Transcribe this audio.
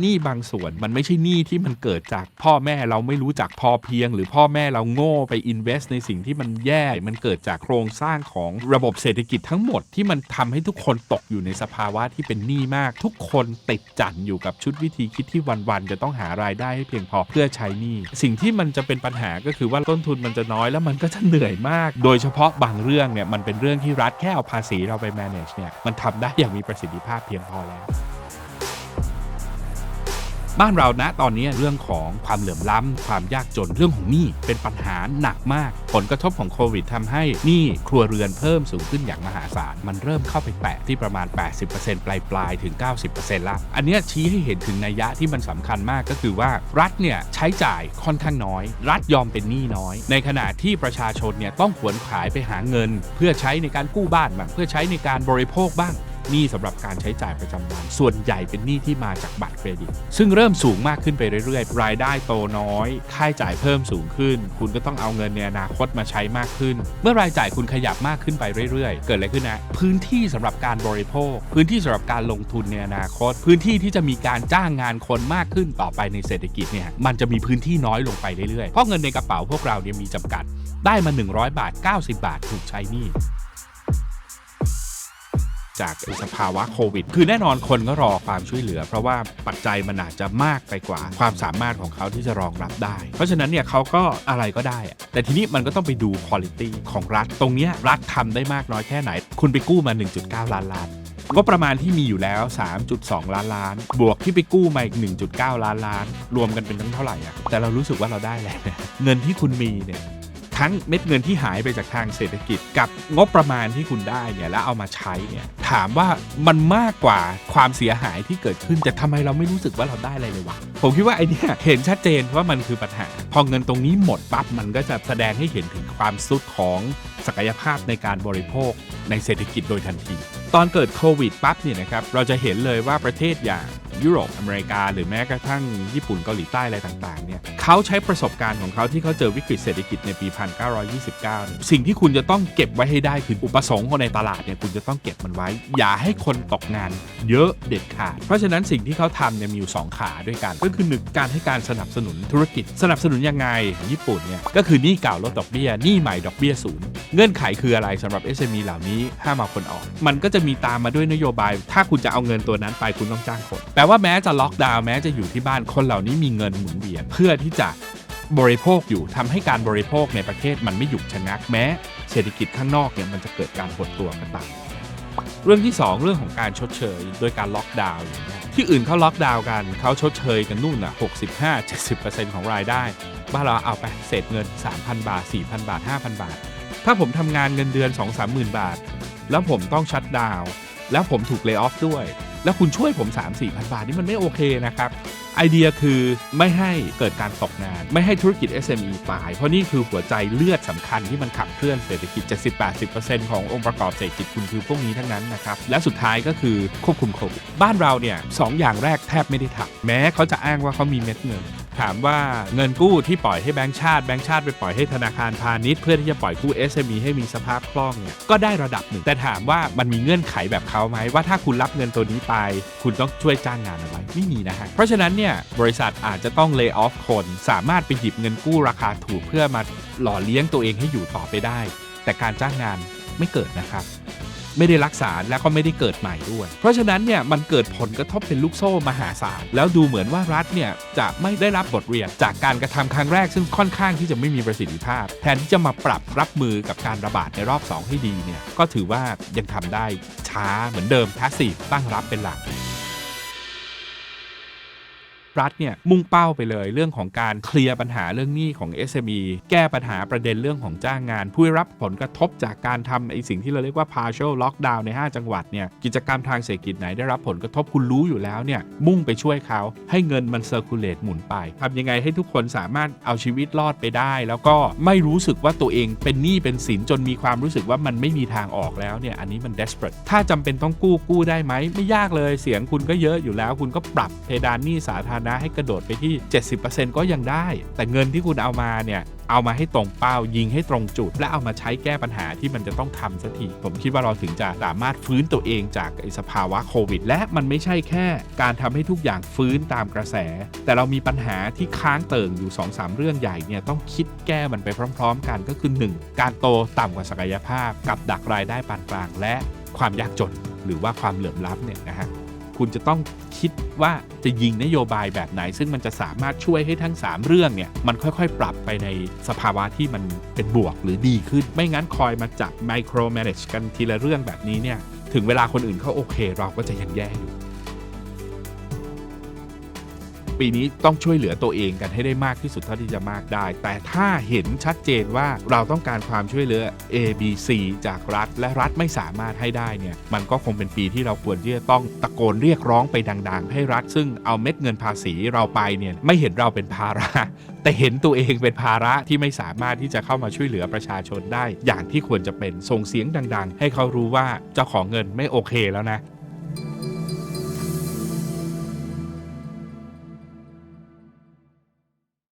หนี้บางส่วนมันไม่ใช่หนี้ที่มันเกิดจากพ่อแม่เราไม่รู้จักพอเพียง หรือพ่อแม่เราโง่ไป invest ในสิ่งที่มันแย่มันเกิดจากโครงสร้างของระบบเศรษฐกิจทั้งหมดที่มันทำให้ทุกคนตกอยู่ในสภาวะที่เป็นหนี้มาก ทุกคนติดจันอยู่กับชุดวิธีคิดที่วันๆจะต้องหารายได้ให้เพียงพอเพื่อใช้หนี้สิ่งที่มันจะเป็นปัญหาก็คือว่าต้นทุนมันจะน้อยแล้วมันก็จะเหนื่อยมาก โดยเฉพาะบางเรื่องเนี่ยมันเป็นเรื่องที่รัฐแค่เอาภาษีเราไป manage เนี่ยมันทำได้อย่างมีประสิทธิภาพเพียงพอแล้ว บ้านเรานะตอนนี้เรื่องของความเหลื่อมล้ำความยากจนเรื่องของหนี้เป็นปัญหาหนักมาก ผลกระทบของโควิดทำให้หนี้ครัวเรือนเพิ่มสูงขึ้นอย่างมหาศาล มันเริ่มเข้าไปแตะที่ประมาณ 80%ปลายปลายๆถึง 90%ละอันนี้ชี้ให้เห็นถึงนัยยะที่มันสำคัญมากก็คือว่ารัฐเนี่ยใช้จ่ายค่อนข้างน้อย รัฐยอมเป็นหนี้น้อย ในขณะที่ประชาชนเนี่ยต้องขวนขายไปหาเงิน เพื่อใช้ในการกู้บ้านบ้างเพื่อใช้ในการบริโภคบ้าง หนี้สำหรับการใช้จ่ายประจำวัน ส่วนใหญ่เป็นหนี้ที่มาจากบัตรเครดิต ซึ่งเริ่มสูงมากขึ้นไปเรื่อยๆ รายได้โตน้อย ค่าใช้จ่ายเพิ่มสูงขึ้น คุณก็ต้องเอาเงินในอนาคตมาใช้มากขึ้น เมื่อรายจ่ายคุณขยับมากขึ้นไปเรื่อยๆ เกิดอะไรขึ้นนะ พื้นที่สำหรับการบริโภค พื้นที่สำหรับการลงทุนในอนาคต พื้นที่ที่จะมีการจ้างงานคนมากขึ้นต่อไปในเศรษฐกิจเนี่ยมันจะมีพื้นที่น้อยลงไปเรื่อยๆเพราะเงินในกระเป๋าพวกเราเนี่ยมีจำกัด ได้มา 100 บาท 90 บาทถูกใช้นี้ จากสภาวะโควิด คือแน่นอนคนก็รอความช่วยเหลือ เพราะว่าปัจจัยมันอาจจะมากไปกว่า ความสามารถของเขาที่จะรองรับได้ เพราะฉะนั้นเนี่ยเขาก็อะไรก็ได้ แต่ทีนี้มันก็ต้องไปดูคุณภาพของรัฐ ตรงเนี้ยรัฐทำได้มากน้อยแค่ไหน คุณไปกู้มา 1.9 ล้านล้านก็ประมาณที่มีอยู่แล้ว 3.2 ล้านล้าน บวกที่ไปกู้มาอีก 1.9 ล้านล้าน รวมกันเป็นทั้งเท่าไหร่อะแต่เรารู้สึกว่าเราได้แล้วเงินที่คุณมีเนี่ย ทั้งเม็ดเงินที่หายไปจากทางเศรษฐกิจ กับงบประมาณที่คุณได้เนี่ยแล้วเอามาใช้เนี่ยถามว่ามันมากกว่าความเสียหายที่เกิดขึ้นแต่ทำไมเราไม่รู้สึกว่าเราได้อะไรเลยวะผมคิดว่าไอเนี้ยเห็นชัดเจนว่ามันคือปัญหา พอเงินตรงนี้หมดปั๊บมันก็จะแสดงให้เห็นถึงความสุดของศักยภาพในการบริโภคในเศรษฐกิจโดยทันที ตอนเกิดโควิดปั๊บเนี่ยนะครับเราจะเห็นเลยว่าประเทศอย่าง ยุโรปอเมริกา หรือแม้กระทั่งญี่ปุ่นเกาหลีใต้อะไรต่างๆเนี่ยเขาใช้ประสบการณ์ของเขาที่เขาเจอวิกฤตเศรษฐกิจในปี 1929เนี่ยสิ่งที่คุณจะต้องเก็บไว้ให้ได้คืออุปสงค์คนในตลาดเนี่ยคุณจะต้องเก็บมันไว้ อย่าให้คนตกงานเยอะเด็ดขาด เพราะฉะนั้นสิ่งที่เขาทำเนี่ยมีอยู่ 2 ขาด้วยกัน ก็คือหนึ่งการให้การสนับสนุนธุรกิจ สนับสนุนยังไงญี่ปุ่นเนี่ยก็คือหนี้เก่าลดดอกเบี้ยหนี้ใหม่ดอกเบี้ยศูนย์เงื่อนไขคืออะไรสำหรับ SME เหล่านี้ห้ามเอาคนออก มันก็จะมีตามมาด้วยนโยบาย ถ้าคุณจะเอาเงินตัวนั้นไปคุณต้องจ้างคนแปลว่าแม้จะล็อกดาวน์แม้จะอยู่ที่บ้านคนเหล่านี้มีเงินหมุนเวียนเพื่อที่จะบริโภคอยู่ทำให้การบริโภคในประเทศมันไม่หยุดชะงักแม้ เศรษฐกิจข้างนอกเนี่ยมันจะเกิดการหดตัวก็ตามเรื่องที่ 2 เรื่องของการชดเชย โดยการล็อกดาวน์อย่างเงี้ยที่อื่นเขาล็อกดาวน์กันเขาชดเชยกันนู่นอะ65-70%ของรายได้ บ้านเราเอาไปเศษเงิน 3,000 บาท 4,000 บาท 5,000 บาท ถ้าผมทำงานเงินเดือน 2-3หมื่นบาท แล้วผมต้องชัดดาวน์แล้วผมถูกเลิกออฟด้วย แล้วคุณช่วยผม 3 4 0 0 0 บาทนี่มันไม่โอเคนะครับ ไอเดียคือไม่ให้เกิดการตกงาน ไม่ให้ธุรกิจ SME ตาย เพราะนี่คือหัวใจเลือดสำคัญที่มันขับเคลื่อนเศรษฐกิจ 70-80%ขององค์ประกอบเศรษฐกิจคุณคือพวกนี้ทั้งนั้นนะครับ และสุดท้ายก็คือควบคุมโควิดบ้านเราเนี่ยสองอย่างแรกแทบไม่ได้ทำแม้เขาจะอ้างว่าเขามีเม็ดเงิน ถามว่าเงินกู้ที่ปล่อยให้แบงก์ชาติแบงก์ชาติไปปล่อยให้ธนาคารพาณิชย์เพื่อที่จะปล่อยกู้ SME ให้มีสภาพคล่องเนี่ยก็ได้ระดับหนึ่ง แต่ถามว่ามันมีเงื่อนไขแบบเขาไหมว่าถ้าคุณรับเงินตัวนี้ไป คุณต้องช่วยจ้างงานเอาไว้ไม่มีนะฮะเพราะฉะนั้นเนี่ยบริษัทอาจจะต้องเลิกออฟคน สามารถไปหยิบเงินกู้ราคาถูกเพื่อมาหล่อเลี้ยงตัวเองให้อยู่ต่อไปได้ แต่การจ้างงานไม่เกิดนะครับ ไม่ได้รักษาแล้วก็ไม่ได้เกิดใหม่ด้วย เพราะฉะนั้นเนี่ยมันเกิดผลกระทบเป็นลูกโซ่มหาศาลแล้วดูเหมือนว่ารัฐเนี่ยจะไม่ได้รับบทเรียนจากการกระทำครั้งแรกซึ่งค่อนข้างที่จะไม่มีประสิทธิภาพ แทนที่จะมาปรับรับมือกับการระบาดในรอบ 2 ให้ดีเนี่ยก็ถือว่ายังทำได้ช้าเหมือนเดิมพาสซีฟตั้งรับเป็นหลัก รัฐเนี่ยมุ่งเป้าไปเลยเรื่องของการเคลียร์ปัญหาเรื่องหนี้ของ SME แก้ปัญหาประเด็นเรื่องของจ้างงาน ผู้รับผลกระทบจากการทำไอสิ่งที่เราเรียกว่า partial lockdown ใน 5 จังหวัดเนี่ยกิจกรรมทางเศรษฐกิจไหนได้รับผลกระทบคุณรู้อยู่แล้วเนี่ยมุ่งไปช่วยเขาให้เงินมัน circulate หมุนไปทำยังไงให้ทุกคนสามารถเอาชีวิตรอดไปได้ แล้วก็ไม่รู้สึกว่าตัวเองเป็นหนี้เป็นสินจนมีความรู้สึกว่ามันไม่มีทางออกแล้วเนี่ยอันนี้มัน desperate ถ้าจำเป็นต้องกู้กู้ได้ไหมไม่ยากเลยเสียงคุณก็เยอะอยู่แล้ว คุณก็ปรับเพดานหนี้สาธารณนะให้กระโดดไปที่ 70%ก็ยังได้ แต่เงินที่คุณเอามาเนี่ยเอามาให้ตรงเป้ายิงให้ตรงจุด และเอามาใช้แก้ปัญหาที่มันจะต้องทำสักที ผมคิดว่าเราถึงจะสามารถฟื้นตัวเองจากสภาวะโควิด และมันไม่ใช่แค่การทำให้ทุกอย่างฟื้นตามกระแส แต่เรามีปัญหาที่ค้างเติ่งอยู่ 2-3 เรื่องใหญ่เนี่ยต้องคิดแก้มันไปพร้อม ๆ กันก็คือ 1. การโตต่ำกว่าศักยภาพ กับดักรายได้ปานกลาง และความยากจนหรือว่าความเหลื่อมล้ำเนี่ยนะฮะ คุณจะต้องคิดว่าจะยิงนโยบายแบบไหน ซึ่งมันจะสามารถช่วยให้ทั้ง 3 เรื่องเนี่ยมันค่อยๆ ปรับไปในสภาวะที่มันเป็นบวกหรือดีขึ้น ไม่งั้นคอยมาจับไมโครแมネจกันทีละเรื่องแบบนี้เนี่ยถึงเวลาคนอื่นเขาโอเค เราก็จะยังแย่อยู่ ปีนี้ต้องช่วยเหลือตัวเองกันให้ได้มากที่สุดเท่าที่จะมากได้ แต่ถ้าเห็นชัดเจนว่าเราต้องการความช่วยเหลือ A B C จากรัฐ และรัฐไม่สามารถให้ได้เนี่ยมันก็คงเป็นปีที่เราควรที่จะต้องตะโกนเรียกร้องไปดัง ๆ ให้รัฐ ซึ่งเอาเม็ดเงินภาษีเราไปเนี่ยไม่เห็นเราเป็นภาระ แต่เห็นตัวเองเป็นภาระที่ไม่สามารถที่จะเข้ามาช่วยเหลือประชาชนได้ อย่างที่ควรจะเป็นส่งเสียงดัง ๆ ให้เขารู้ว่าเจ้าของเงินไม่โอเคแล้วนะ